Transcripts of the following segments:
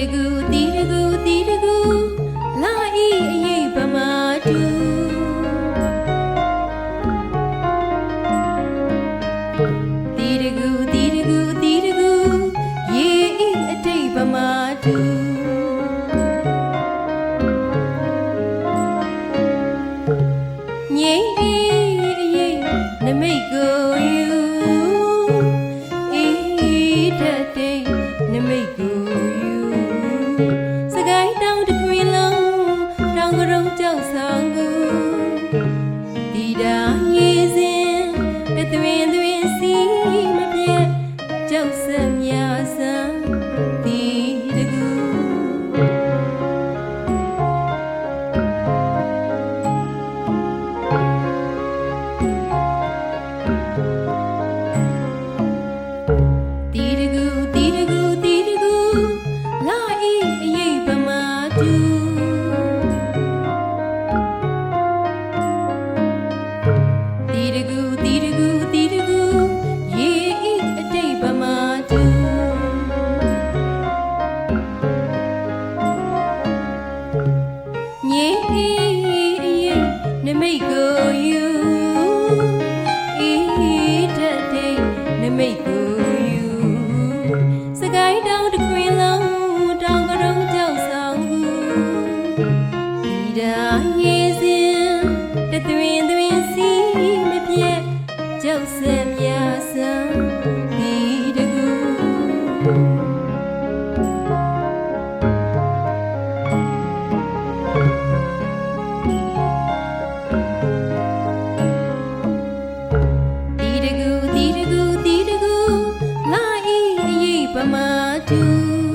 တီတကူတီတကူတီတကူလာဤအရေးပမာတူတီတကူတီတကူတီတကူရေဤအတိတ်ပမာတူငိမ့်ဤအရေးနမိတ်ကိုယူဤ ရေး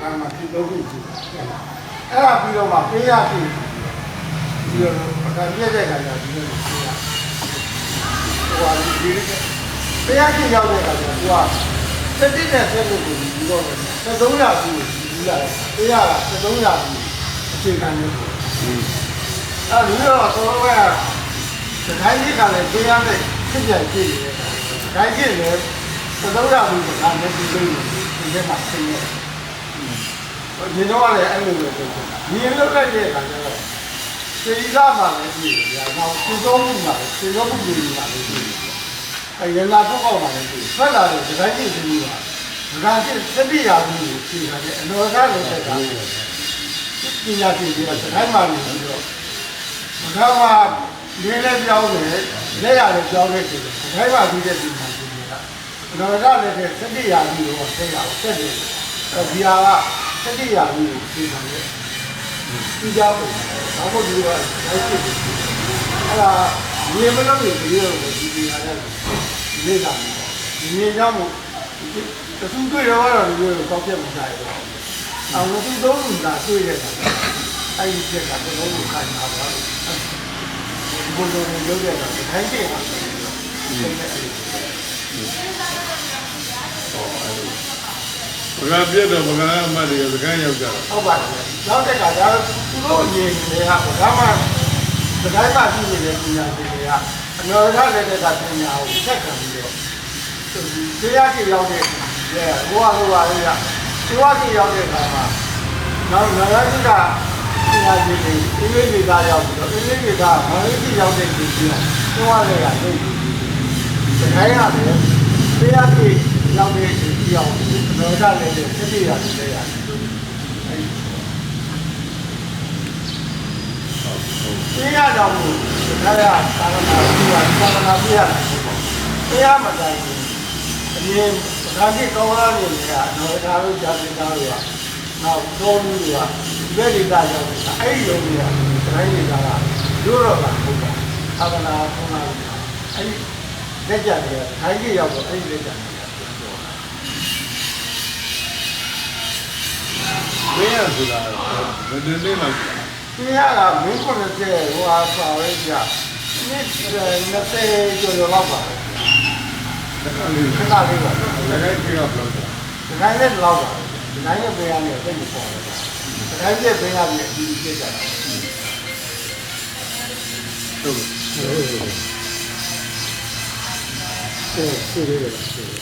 နှောင်းလို့ဒါမှခင်သုံးခုရှိတယ်အဲ့ဒါပြီးတော့မှပေးရပြီပြီးတော့ပကံပြည့်တဲ့ခါကျဒီလိုပေးရဟိုဟာဒီပေးရခင်ရောက်တဲ့ခါကျတော့စတိတဲ့ဆက်လို့ကိုဒီတော့စကုံးရပြီကိုဒီလာပေးရတာစကုံးရပြီအခြေခံလို့အဲ့ဒီတော့ဆိုတော့ကစကိုင်းကြီးကလည်းပေးရတဲ့ဖြစ်ပြန်ဖြစ်နေတဲ့ခါခိုင်းကြည့်လေသဒ္ဒရာဘူးကလည်းဒီလိုဒီထဲမှာဆင်းရဲ။ ဒီတော့လည်းအဲ့လိုပဲပြောတာ။ဒီလိုလည်းရဲ့ခါကျတော့စေရီလာမှလည်းကြည့်တယ်။နောက်စေတော်မှုမှလည်းစေတော်မှုကြီးမှလည်းကြည့်တယ်။အဲရလာတော့ကောက်မှလည်းကြည့်။ဆက်လာတယ်ဒီတိုင်းကြည့်ပြီးပါ။ဒါကစတိရာဘူးကိုကြည့်တာလေအနောကလည်းတက်တာ။ပညာရှင်တွေကစကိုင်းမှလည်းပြီးတော့ဒါမှရင်းလည်းပြောင်းတယ်လက်ရလည်းပြောင်းနေတယ်ခိုင်းပါပြီးတဲ့ဒီမှာဒီကတော်ရလည်းတဲ့စတိယာကြီးကိုဆက်ရအောင်ဆက်တယ်အဲ ဒီဟာကစတိယာကြီးကိုသိတယ်ဒီကြောင့်ဘာလို့ဒီကလိုက်ဖြစ်တယ်အဲ့ဒါရေမလို့ဒီလိုဒီဒီဟာလည်းနေတာဒီနေကြောင့်တသူတွေ့တော့တော့ဒီလိုကောက်ပြတ်မဆိုင်ဘူးအောင်လို့သူသုံးလူသာတွေ့ရတာအဲ့ဒီချက်ကဘယ်လိုလုပ်ခိုင်းတာပါလဲဘုလိုလိုလုပ်ရတာခိုင်းတ ကံပြတ်တော့ပကံအမတ်တွေကစကန်းရောက်ကြတာဟုတ်ပါတယ်နောက်တစ်ခါကျတော့သူတို့အရင်တွေကဘာမှစကိုင်းမှာရှိနေတဲ့ပညာရှင်တွေကအနော်ရလည်းတဲ့ကပညာကိုဆက်ခံပြီးတော့တရားကြည့်ရောက်တဲ့ရဲဘဝလိုပါလေကတရားကြည့်ရောက်တဲ့အခါမှာနောက်နရတိကပညာရှင်တွေအင်းလေးတွေသားရောက်ပြီးတော့အင်းလေးတွေကမလေးကြီးရောက်တဲ့ဒီကြီးကသွားရတာသိတယ်စကိုင်းရတယ်တရားကြည့်ရောက်တဲ့ဒီကြီးအောင် နော်ရလည်းတဲ့စိတ်ရရတယ်ရတယ်သိရတော့ဘူးဒါရသာသနာ့ပြုရသာသနာ့ပြုရတယ်သိရမတိုင်းဘူးအရင်ဒါကြီးကောင်းလာနေတယ်ကတော့ဒါတို့ဂျာတင်သားတွေကနောက်တော်မှုတွေကဒီဘက်ဒေသရောက်နေတာအဲ့ဒီလိုတွေကတိုင်းတွေကရိုးတော့တာဟုတ်ပါသာသနာ့ကောင်းလာတယ်အဲ့ဒီလက်ကြတွေကခိုင်းကြီးရောက်တော့အဲ့ဒီလက်ကြ ရဆိုတာဘယ်လိုလဲလောက်သိရတာမင်းကိုလည်းဟိုဟာပါပဲကြာဒီ20ကျော်လောက်ပါတခါလေးခဏလေးပါစကန်းကြီးရောက်တော့ဒီတိုင်းနဲ့လောက်ပါဒီတိုင်းနဲ့ပေးရမယ်သိနေပေါ့ဒီတိုင်းနဲ့ပေးရမယ်အဒီပြစ်ကြတာဟုတ်ဟုတ်ဟုတ်တယ်ဘုဒ္ဓနာ